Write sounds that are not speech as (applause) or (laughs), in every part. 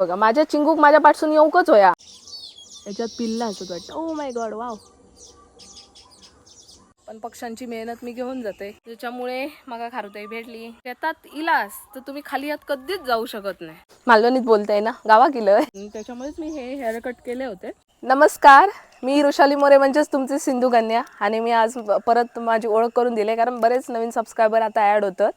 बघा माझ्या चिंगूक माझ्या पाठसून येऊकच होया. याच्यात पिल्ला असत वाटतं. ओ माय गॉड वाव पण पक्ष्यांची मेहनत मी घेऊन जाते. त्याच्यामुळे मला खारुताई भेटली. शेतात इलास तर तुम्ही खाली हात कधीच जाऊ शकत नाही. मालवणीत बोलताय ना? गावा केलं त्याच्यामुळेच मी हे हेअर कट केले होते. नमस्कार. मी रुशाली मोरे म्हणजेच तुमची सिंधू कन्या आणि मी आज परत माझी ओळख करून दिली कारण बरेच नवीन सबस्क्रायबर आता ॲड होतात.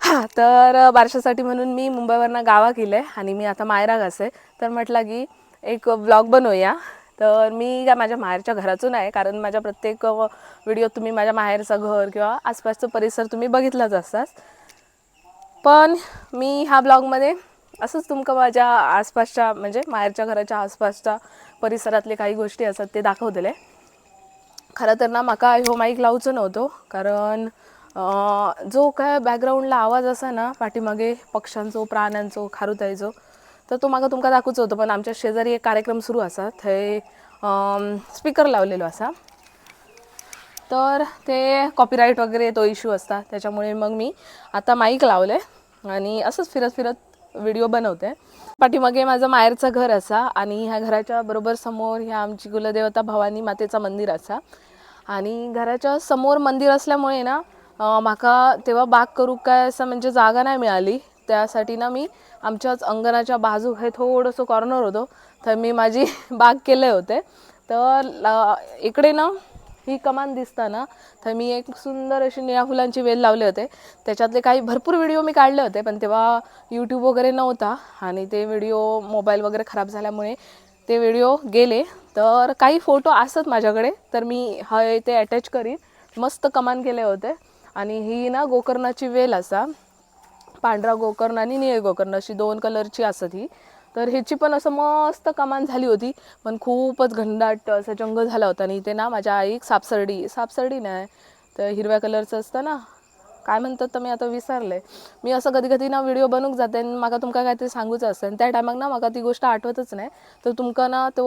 हां तर बारशासाठी म्हणून मी मुंबईवरनं गावा केलं आहे आणि मी आता मायरा घासे तर म्हटलं की एक ब्लॉग बनवूया. तर मी काय माझ्या माहेरच्या घरातून आहे कारण माझ्या प्रत्येक व्हिडिओ तुम्ही माझ्या माहेरचं घर किंवा आसपासचं परिसर तुम्ही बघितलाच असतात पण मी ह्या ब्लॉगमध्ये असंच तुमका माझ्या आसपासच्या म्हणजे माहेरच्या घराच्या आसपासच्या परिसरातले काही गोष्टी असतात ते दाखवलेले खरं तर ना माका ह्यो माईक लावचं नव्हतो कारण जो काय बॅकग्राऊंडला आवाज असा ना पाठीमागे पक्ष्यांचो प्राण्यांचो खारुतायचो तर तो मागं तुमका दाखवच होतो. पण आमच्या शेजारी एक कार्यक्रम सुरू असा. थंय स्पीकर लावलेलो असा. तर ते कॉपीराईट वगैरे तो इश्यू असता. त्याच्यामुळे मग मी आता माईक लावले आणि असंच फिरत फिरत व्हिडिओ बनवते. पाठीमागे माझं माहेरचं घर असा आणि ह्या घराच्या बरोबर समोर ह्या आमची कुलदेवता भवानी मातेचं मंदिर असा. आणि घराच्या समोर मंदिर असल्यामुळे ना माका तेव्हा बाग करू काय असं म्हणजे जागा नाही मिळाली. त्यासाठी ना मी आमच्याच अंगणाच्या बाजू हे थोडंसं कॉर्नर होतो. तर मी माझी (laughs) बाग केले होते. तर इकडे ना ही कमान दिसताना तर मी एक सुंदर अशी निळ्या फुलांची वेल लावले होते. त्याच्यातले काही भरपूर व्हिडिओ मी काढले होते पण तेव्हा यूट्यूब वगैरे नव्हता आणि ते व्हिडिओ मोबाईल वगैरे खराब झाल्यामुळे ते व्हिडिओ गेले. तर काही फोटो असत माझ्याकडे तर मी हे ते अटॅच करीन. मस्त कमान केले होते. आणि ही ना गोकर्णाची वेल असा पांढरा गोकर्ण आणि निळे गोकर्ण अशी दोन कलरची असत ही. तर ह्याची पण असं मस्त कमान झाली होती पण खूपच घनदाट असं जंग झाला होता. आणि इथे ना माझ्या आईक सापसर्डी सापसरडी नाही तर हिरव्या कलरचं असतं ना. काय म्हणतात तर मी आता विसरले. मी असं कधी कधी ना व्हिडिओ बनवूक जाते आणि मला तुमका काहीतरी सांगूच असतं. आणि त्या टायमाक ना मला ती गोष्ट आठवतच नाही. तर तुमका ना तो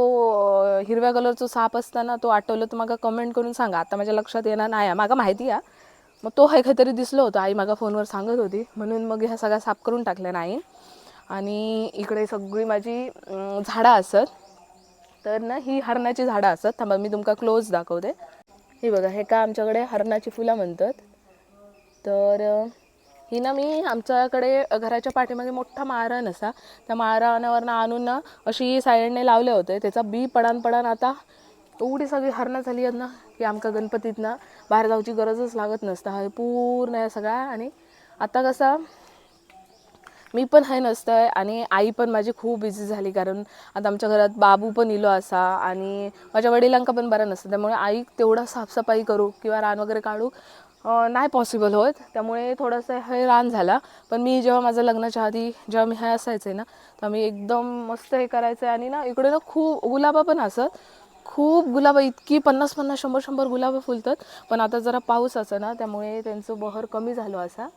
हिरव्या कलरचा साप असताना तो आठवलं तर मला कमेंट करून सांगा. आता माझ्या लक्षात येणार नाही. आहे. माका माहिती आहे मग तो हे काहीतरी दिसलं होतं. आई मागा फोनवर सांगत होती. म्हणून मग ह्या सगळ्या साफ करून टाकल्या नाही. आणि इकडे सगळी माझी झाडं असत. तर ना ही हरणाची झाडं असत. थांबा मी तुमका क्लोज दाखवते. हे बघा हे का आमच्याकडे हरणाची फुलं म्हणतात. तर ही ना मी आमच्याकडे घराच्या पाठीमागे मोठा मारण असा. त्या माळरानावरनं आणून ना अशी साईडने लावले होते. त्याचा बी पडान पडान आता एवढी सगळी हरणं झाली आहेत ना की आमका गणपतीत ना बाहेर जाऊची गरजच लागत नसतं. हा पूर्ण आहे सगळा. आणि आता कसा मी पण आहे नसतंय आणि आई पण माझी खूप बिझी झाली. कारण आता आमच्या घरात बाबू पण इलो असा आणि माझ्या वडिलांका पण बरं नसतं. त्यामुळे आई तेवढा साफसफाई करू किंवा रान वगैरे काढू नाही पॉसिबल होत. त्यामुळे थोडंसं हे रान झाला. पण मी जेव्हा माझं लग्नाच्या आधी जेव्हा मी हे असायचं आहे ना तर मी एकदम मस्त हे करायचं आहे आणि ना इकडे ना खूप गुलाबा पण असत खूप गुलाब इतकी पन्नास पन्नास शंभर शंभर गुलाबं फुलतात. पण आता जरा पाऊस असं ना त्यामुळे त्यांचं बहर कमी झालं असा.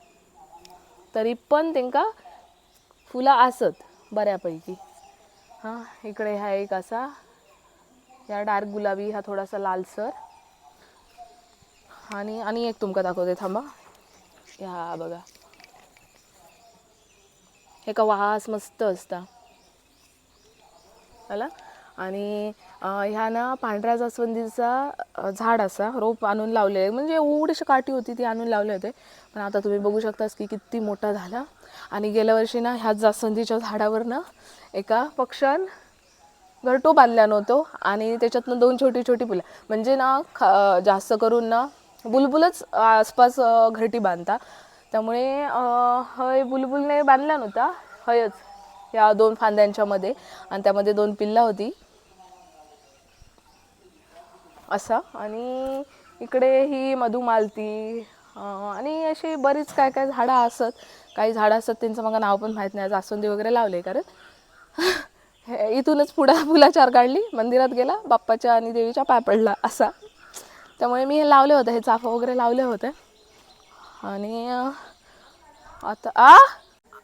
तरी पण त्यांका फुलं असत बऱ्यापैकी. हां इकडे हा एक असा. या डार्क गुलाबी हा थोडासा लालसर. आणि आणि एक तुमका दाखवते थांबा. ह्या बघा. हे का वास मस्त असता. आला? आणि ह्या ना पांढऱ्या जास्वंदीचा झाड असा रोप आणून लावले म्हणजे एवढीशी काठी होती ती आणून लावले होते. पण आता तुम्ही बघू शकतास की किती मोठा झाला. आणि गेल्या वर्षी ना ह्या जास्वंदीच्या झाडावरनं एका पक्षान घरटो बांधल्या नव्हतो. आणि त्याच्यातनं दोन छोटी छोटी फुलं. म्हणजे ना ख जास्त करून ना बुलबुलच आसपास घरटी बांधता. त्यामुळे हय बुलबुलने बांधला नव्हता. हयच या दोन फांद्यांच्यामध्ये. आणि त्यामध्ये दोन पिल्ला होती. असा. आणि इकडे ही मधुमालती आणि अशी बरीच काय काय झाडं असत. काही झाडं असतात त्यांचं मला नाव पण माहीत नाही. जास्वंदी वगैरे लावले कारण (laughs) हे इथूनच पुढं फुलाचार काढली. मंदिरात गेला बाप्पाच्या आणि देवीच्या पाय पडला असा. त्यामुळे मी हे लावले होते हे चाफा वगैरे लावले होते. आणि आता आ?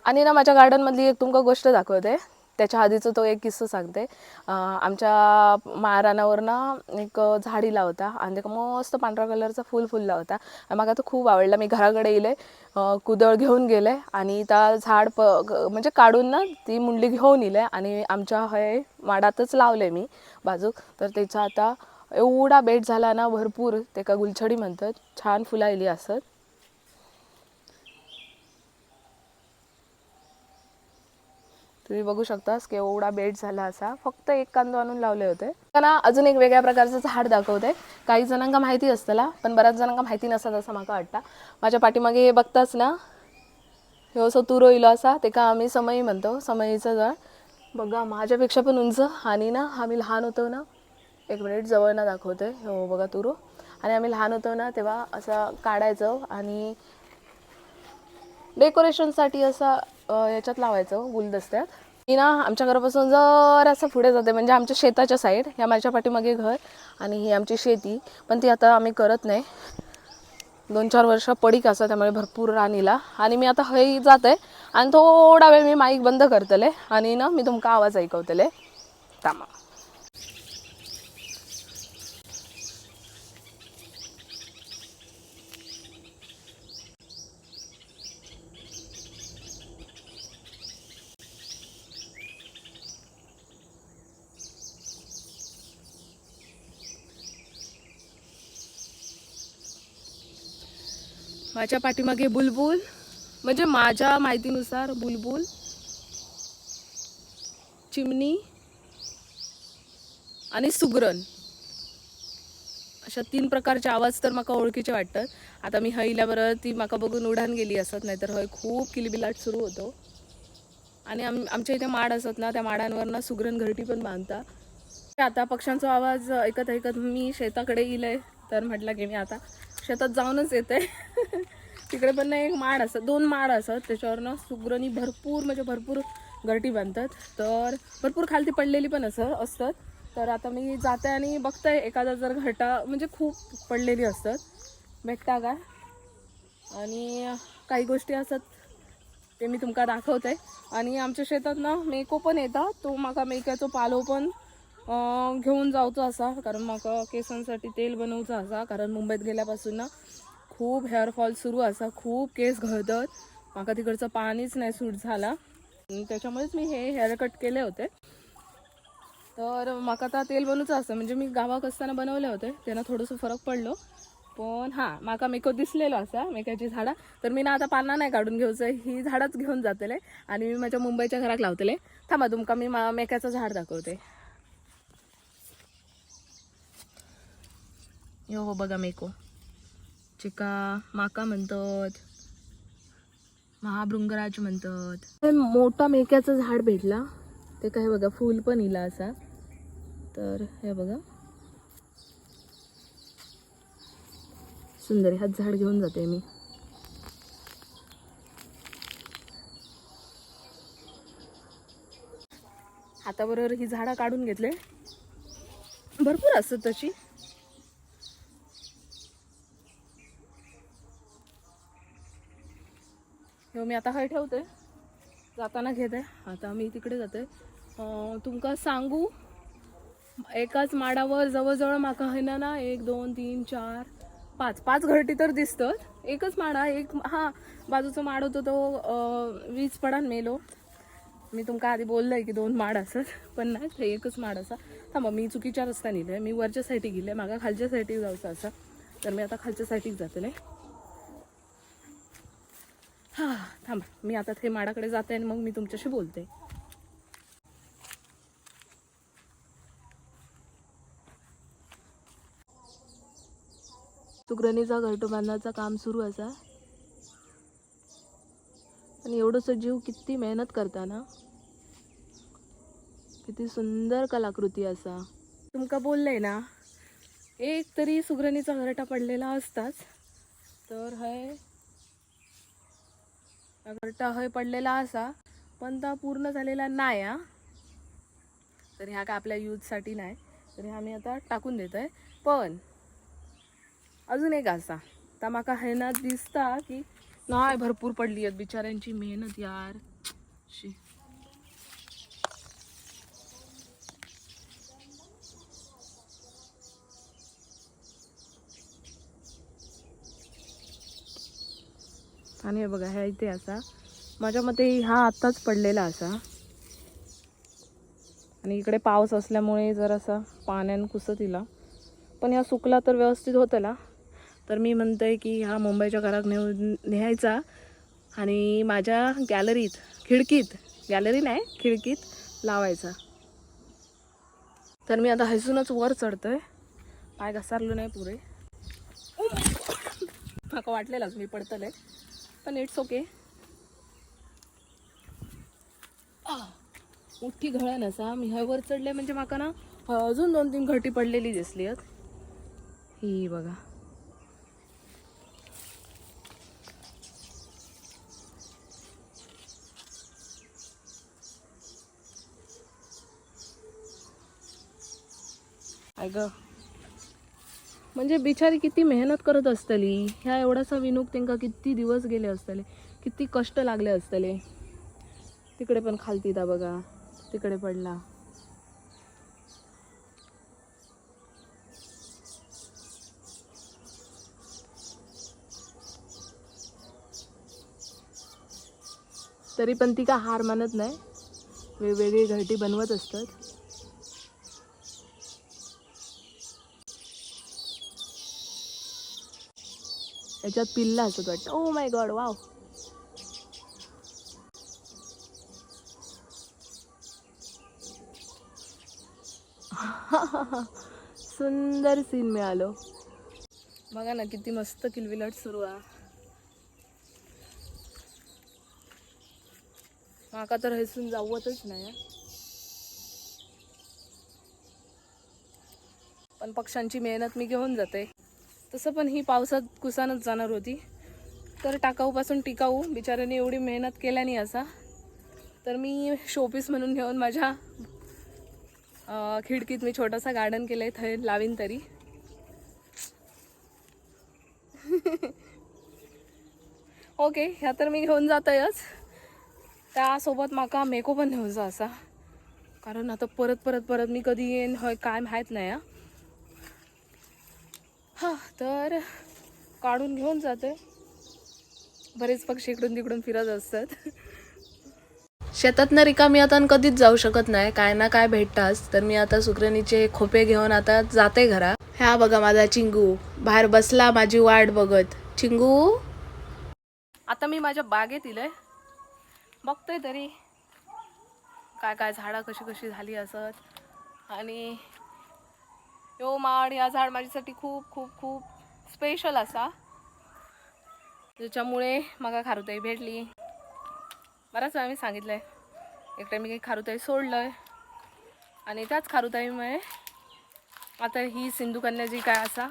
आणि ना माझ्या गार्डनमधली एक तुमका गोष्ट दाखवते. त्याच्या आधीचा तो एक किस्सा सांगते. आमच्या मारानावर ना एक झाडीला होता आणि ते मस्त पांढऱ्या कलरचा फुल फुलला होता. आणि मला तो खूप आवडला. मी घराकडे येले कुदळ घेऊन गेले आणि त्या झाड प म्हणजे काढून ना ती मुंडली घेऊन येले आणि आमच्या हे माडातच लावले मी बाजूक तर त्याचा आता एवढा बेट झाला ना भरपूर. ते का गुलछडी म्हणतात. छान फुलायली असत तुम्ही बघू शकतास की एवढा बेड झाला असा. फक्त एक कांदो आणून लावले होते. त्यांना अजून एक वेगळ्या प्रकारचं झाड दाखवते. काही जणांना माहिती असतला पण बऱ्याच जणांना माहिती नसत असं मला वाटतं. माझ्या पाठीमागे हे बघताच ना? हे असं तुरो इलो असा ते का आम्ही समई म्हणतो समईचं झाड. बघा माझ्यापेक्षा पण उंच. आणि ना आम्ही लहान होतो ना एक मिनिट जवळ ना दाखवते. हो बघा तुरो. आणि आम्ही लहान होतो ना तेव्हा असं काढायचं. आणि डेकोरेशनसाठी असं याच्यात लावायचं गुलदस्त्यात मी ना आमच्या घरापासून जरासं पुढे जाते म्हणजे आमच्या शेताच्या साईड ह्या माझ्या पाठीमागे घर आणि ही आमची शेती. पण ती आता आम्ही करत नाही. दोन चार वर्ष पडीक असं त्यामुळे भरपूर राणीला. आणि मी आता हय आहे आणि थोडा वेळ मी माईक बंद करतले आणि ना मी तुमका आवाज ऐकवतले. थांबा. माझ्या पाठीमागे बुलबुल म्हणजे माझ्या माहितीनुसार बुलबुल चिमणी आणि सुगरण. अशा तीन प्रकारचे आवाज तर माका ओळखीचे वाटतात. आता मी हईला बरं ती माका बघून उडान गेली असत नाही तर हय खूप किलबिलाट सुरू होतो. आणि आम आमच्या इथे माड असत ना त्या माडांवर ना सुगरण घरटी पण बांधता. आता पक्ष्यांचा आवाज ऐकत ऐकत मी शेताकडे येईल तर म्हटलं की मी आता शेतात जाऊनच येते. (laughs) तिकडे पण ना एक माड असत दोन माड असत त्याच्यावर ना सुगरणी भरपूर म्हणजे भरपूर घरटी बांधतात. तर भरपूर खालती पडलेली पण असं असतात. तर आता मी जाते आणि बघते एखादा जर घरटा म्हणजे खूप पडलेली असतात. भेटता का? आणि काही गोष्टी असतात ते मी तुमका दाखवते. आणि आमच्या शेतात ना मेको पण येतात. तो म्हाका मेक्याचो पालो पण घेऊन जावचो असा कारण म्हाका केसांसाठी तेल बनवचं असा कारण मुंबईत गेल्यापासून ना खूप हेअरफॉल सुरू असा खूप केस घळतत. म्हाका तिकडचं पाणीच नाही सूट झाला. त्याच्यामुळेच मी हे हेअर कट केले होते. तर म्हाका आता तेल बनवचं असं म्हणजे मी गावाक असताना बनवले होते. त्यांना थोडंसं फरक पडलो. पण हां माका मेको दिसलेलो असा मेक्याची झाडां. तर मी ना आता पाना नाही काढून घेऊचं ही झाडंच घेऊन जातले. आणि मी माझ्या मुंबईच्या घरात लावतले. थांबा तुमका मी मा- मेक्याचं झाड दाखवते. यो हो बघा मेको. चिका माका म्हणतात. महाभृंगराज म्हणतात. मोठा मेक्याचं झाड भेटला. ते काय बघा फूल पण इला असा. तर हे बघा. सुंदर ह्याच झाड घेऊन जाते मी. हाताबरोबर ही झाडं काढून घेतले. भरपूर असत तशी. हे मी आता हय ठेवते. जाताना घेते. आता मी तिकडे जाते. तुमका सांगू? एकाच माडावर जवळजवळ माका है ना ना एक दोन तीन चार पाच. पाच घरटी तर दिसतात एकच माडा एक हा बाजूचा माड होतो तो वीज पडान मेलो. मी तुमका आधी बोललंय की दोन माड असत पण नाही ते एकच माड असा. थांबा मी चुकीच्या रस्त्याने गेले मी वरच्या साईटी गेले. मागा खालच्या साईडी जायचं असं. तर मी आता खालच्या साईडीक जातले हा थांबा. मी आता ते माडाकडे जाते आणि मग मी तुमच्याशी बोलते. सुग्रणीचा घरटो बांधण्याचं काम सुरू असा. आणि एवढंसं जीव किती मेहनत करता ना? किती सुंदर कलाकृती असा. तुमका बोललंय ना एक तरी सुग्रणीचा घरटा पडलेला असताच. तर हाय घरटा पडलेला असा पण ता पूर्ण झालेला नाही हा. तर ह्या काय आपल्या यूजसाठी नाही. तर ह्या मी आता टाकून देत आहे पण अजून एक असा तर माका हे ना दिसता की नाही भरपूर पडली आहेत बिचाऱ्यांची मेहनत यार. शी. आणि हे बघा ह्या इथे असा माझ्या मते हा आत्ताच पडलेला असा आणि इकडे पाऊस असल्यामुळे जरासा पाण्यानं कुसत इला पण ह्या सुकला तर व्यवस्थित होतला तर मी म्हणते की ह्या मुंबईच्या घरात नेऊ न्यायचा आणि माझ्या गॅलरीत खिडकीत गॅलरी नाही खिडकीत लावायचा तर मी आता हसूनच वर चढतोय पाय घसारलो नाही पुरे माका वाटलेलाच मी पडतले पण इट्स ओके मोठी घळण असा मी ह्या वर चढले म्हणजे माका ना अजून दोन तीन घटी पडलेली दिसली आहेत ही बघा. ऐक म्हणजे बिचारी किती मेहनत करत असतली. ह्या एवढासा विनूक तेंका किती दिवस गेले असतले. किती कष्ट लागले असतले. तिकडे पण खालती दा बघा. तिकडे पडला. तरी पण ती का हार मानत नाही. वेगवेगळी घरटी बनवत असतात. याच्यात पिल्ला असत वाटतं. ओ माय गॉड वाव सुंदर सीन मिळालो. बघा ना किती मस्त किलबिलाट सुरू आहे. माका तर हैसून जावतच नाही पण पक्ष्यांची मेहनत मी घेऊन जाते. तसं पण ही पावसात कुसानच जाणार होती. तर टाकाऊपासून टिकाऊ बिचाऱ्याने एवढी मेहनत केल्याने असा. तर मी शोपीस म्हणून घेऊन माझ्या खिडकीत मी छोटासा गार्डन केलं आहे थंय लावीन तरी. (laughs) ओके ह्या तर मी घेऊन जातोयच. त्यासोबत माका मेको पण घेऊन जा असा. कारण आता परत परत परत मी कधी येईन हय काय माहीत नाही हा तर काढून घेऊन जाते. बरेच पक्षी इकडून तिकडून फिरत असतात. शेतातनं रिकामी आता कधीच जाऊ शकत नाही. काय ना काय भेटताच. तर मी आता सुकरणीचे खोपे घेऊन आता जाते घरा. ह्या बघा माझा चिंगू. बाहेर बसला माझी वाट बघत. चिंगू? आता मी माझ्या बागेत इलय बघतोय तरी. काय काय झाडं कशी कशी झाली असत. आणि यो माड या झाड माझ्यासाठी खूप खूप खूप स्पेशल असा. ज्याच्यामुळे मला खारुताई भेटली. बराच वेळा मी सांगितलं आहे एकटे मी काही खारुताई सोडलंय. आणि त्याच खारुताईमुळे आता ही सिंधुकन्या जी काय असा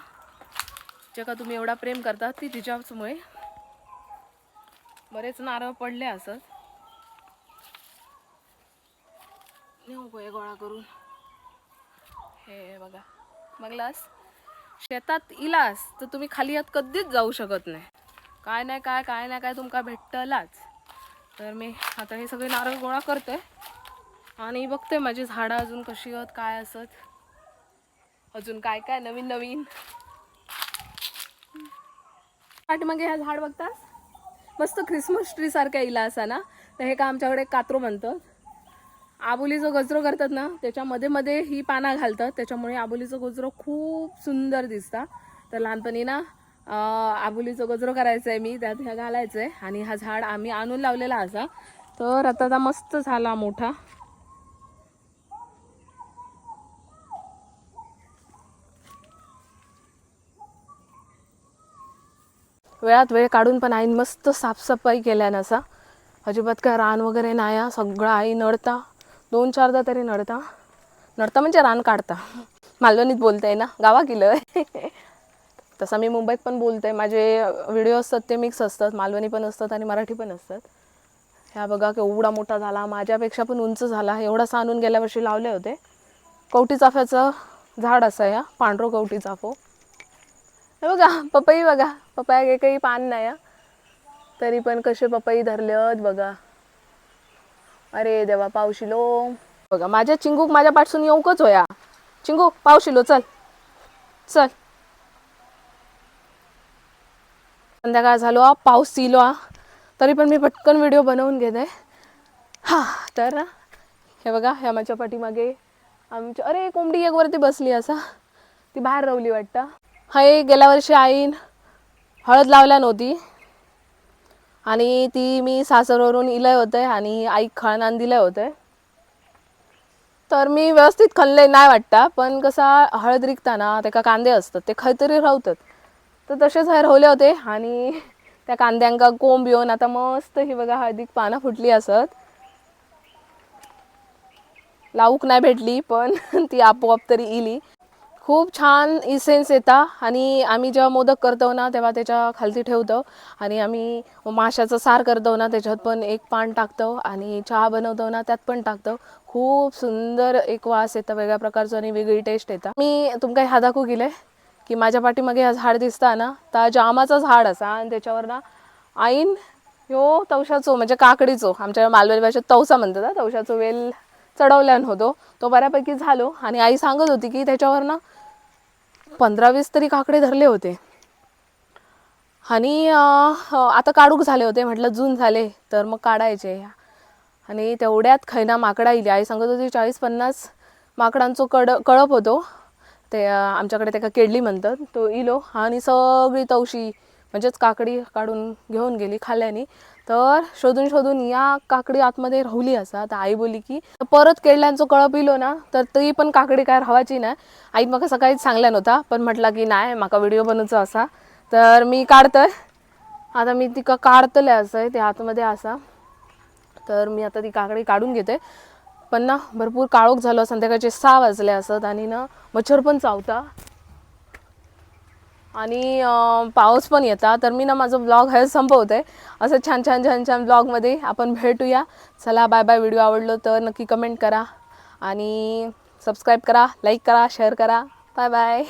जेका तुम्ही एवढा प्रेम करता ती तिच्याचमुळे बरेच नारळ पडले असत. नेऊ गोळा करून. हे बघा. बघलास शेतात इलास तर तुम्ही खाली हात कधीच जाऊ शकत नाही. काय नाही काय काय नाही काय तुमका भेटतलाच तर मी आता हे सगळे नारळ गोळा करतोय आणि बघते माझी झाडं अजून कशी आहेत काय असत. अजून काय काय नवीन नवीन. पाठीमागे ह्या झाड बघतास? मस्त क्रिसमस ट्री सारखा इला असा ना तर हे का आमच्याकडे कात्रो म्हणतात. आबोलीचं गजरो करतात ना त्याच्यामध्ये मध्ये ही पानं घालतात. त्याच्यामुळे आबोलीचं गजरो खूप सुंदर दिसता. तर लहानपणी ना आबोलीचं गजरो करायचं आहे मी त्यात ह्या घालायचं आहे आणि हा झाड आम्ही आणून लावलेला असा. तर आता मस्त झाला मोठा. वेळात वेळ काढून पण आईन मस्त साफसफाई केल्या असा. अजिबात काय रान वगैरे नाही सगळं आई नडता. दोन चारदा तरी नडता. नडता म्हणजे रान काढता. मालवणीत बोलताय ना गावा गेलं तसं मी मुंबईत पण बोलते. माझे व्हिडिओ असतात ते मिक्स असतात. मालवणी पण असतात आणि मराठी पण असतात. ह्या बघा केवढा मोठा झाला. माझ्यापेक्षा पण उंच झाला. एवढासा आणून गेल्या वर्षी लावले होते. कवटी चाफ्याचं झाड असं या पांढरो कवटी चाफो. हे बघा पपई बघा. पपया काही पान नाही हा. तरी पण कसे पपई धरले बघा. अरे देवा पावशिलो. बघा माझ्या चिंगूक माझ्या पाठसून येऊकच होया. चिंगू पावशिलो चल. चल. संध्याकाळ झालो आ पाऊस इलो आ. तरी पण मी पटकन व्हिडिओ बनवून घेते. हा तर हे बघा ह्या माझ्या पाठीमागे आमच्या अरे कोंबडी एक वरती बसली असा. ती बाहेर रवली वाटतं. हाय गेल्या वर्षी आईन हळद लावल्या नव्हती. आणि ती मी सासरवरून इलय होते आणि आई खळणान दिले होते तर मी व्यवस्थित खल्ले नाही वाटता पण कसा हळद रिकताना तेका कांदे असतात ते खैतरी रावतात. तर तसेच हे रावले होते आणि त्या कांद्यांका कोंब येऊन आता मस्त ही बघा हळदीक पानं फुटली असत. लावूक नाही भेटली पण (laughs) ती आपोआप तरी इली. खूप छान इसेन्स येता. आणि आम्ही जेव्हा मोदक करतो ना तेव्हा त्याच्या खालती ठेवतो. आणि आम्ही माशाचं सार करतो ना त्याच्यात पण एक पान टाकतो. आणि चहा बनवतो ना त्यात पण टाकतो. खूप सुंदर एक वास येतं वेगळ्या प्रकारचं आणि वेगळी टेस्ट येतं. मी तुमका ह्या दाखवू गेले की माझ्या पाठीमागे हा झाड दिसता ना तर जामाचं झाड असा. आणि त्याच्यावर ना आईन ह्यो तवशाचो म्हणजे काकडीचो. आमच्या मालवणी भाषेत तवसा म्हणतात ना तवशाचो वेल चढवल्यान होतो. तो बऱ्यापैकी झालो. आणि आई सांगत होती की त्याच्यावर ना पंधरा वीस तरी काकडे धरले होते. आणि आता काढूक झाले होते. म्हटलं जून झाले तर मग काढायचे. आणि तेवढ्यात खैना माकडा इली. आई सांगत होती चाळीस पन्नास माकडांचो कड कळप होतो. ते आमच्याकडे त्याका केडली म्हणतात. तो इलो आणि सगळी तवशी म्हणजेच काकडी काढून घेऊन गेली खाल्ल्यानी. तर शोधून शोधून या काकडी आतमध्ये राहुली असा. तर आई बोली की परत केडल्यांचो कळप इलो ना तर ती पण काकडी काय राहायची ना आई म्हाका सकाळीच सांगल्या नव्हता पण म्हटला की नाही म्हाका व्हिडिओ बनवचा असा. तर मी काढतोय. आता मी तिका काढतले असं ते आतमध्ये असा. तर मी आता ती काकडी काढून घेते पण ना भरपूर काळोख झालं संध्याकाळचे सहा वाजले असत आणि ना मच्छर पण चावता. आणि पाऊस पण येता तर मी ना माझं ब्लॉग हे संपवते. असं छान छान छान छान ब्लॉगमध्ये आपण भेटूया. चला बाय बाय व्हिडिओ आवडलो तर नक्की कमेंट करा. आणि सबस्क्राईब करा लाईक करा शेअर करा. Bye bye